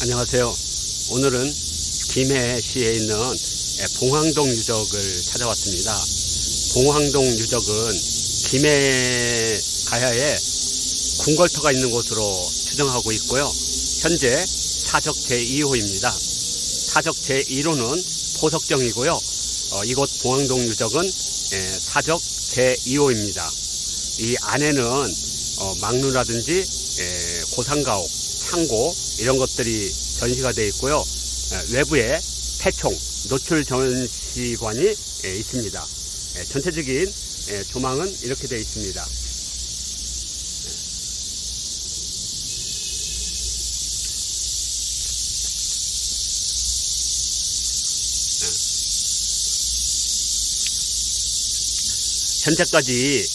안녕하세요. 오늘은 김해시에 있는 봉황동 유적을 찾아왔습니다. 봉황동 유적은 김해 가야에 궁궐터가 있는 곳으로 추정하고 있고요. 현재 사적 제2호입니다. 사적 제1호는 포석정이고요. 어, 이곳 봉황동 유적은 에, 사적 제2호입니다. 이 안에는 어, 망루라든지 에, 고상가옥, 창고 이런 것들이 전시가 되어 있고요. 에, 외부에 태총, 노출 전시관이 에, 있습니다. 에, 전체적인 에, 조망은 이렇게 되어 있습니다. 현재까지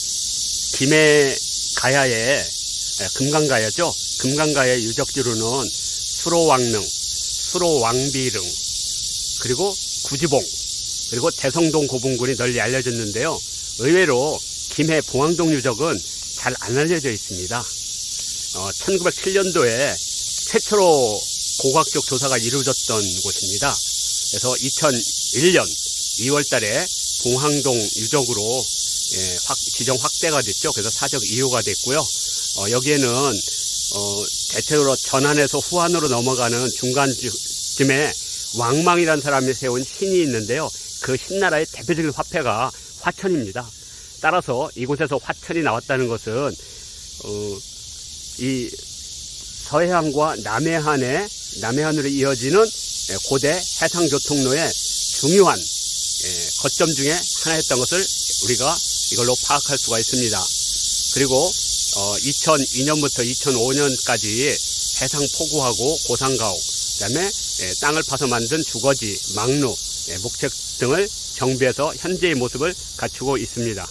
김해 가야에 에, 금강가야죠. 금강가야 유적지로는 수로왕릉, 수로왕비릉, 그리고 구지봉, 그리고 대성동 고분군이 널리 알려졌는데요. 의외로 김해 봉황동 유적은 잘 안 알려져 있습니다. 어, 1907년도에 최초로 고각적 조사가 이루어졌던 곳입니다. 그래서 2001년 2월 달에 봉황동 유적으로 예, 확- 지정 확대가 됐죠. 그래서 사적 2호가 됐고요. 어, 여기에는 어, 대체로 전환에서 후한으로 넘어가는 중간쯤에 왕망이라는 사람이 세운 신이 있는데요. 그 신나라의 대표적인 화폐가 화천입니다. 따라서 이곳에서 화천이 나왔다는 것은 어, 이 서해안과 남해안의 남해안으로 이어지는 예, 고대 해상 교통로의 중요한 예, 거점 중에 하나였던 것을 우리가 이걸로 파악할 수가 있습니다. 그리고 2002년부터 2005년까지 해상 포구하고 고상가옥, 그다음에 예, 땅을 파서 만든 주거지, 망루, 예, 목책 등을 정비해서 현재의 모습을 갖추고 있습니다.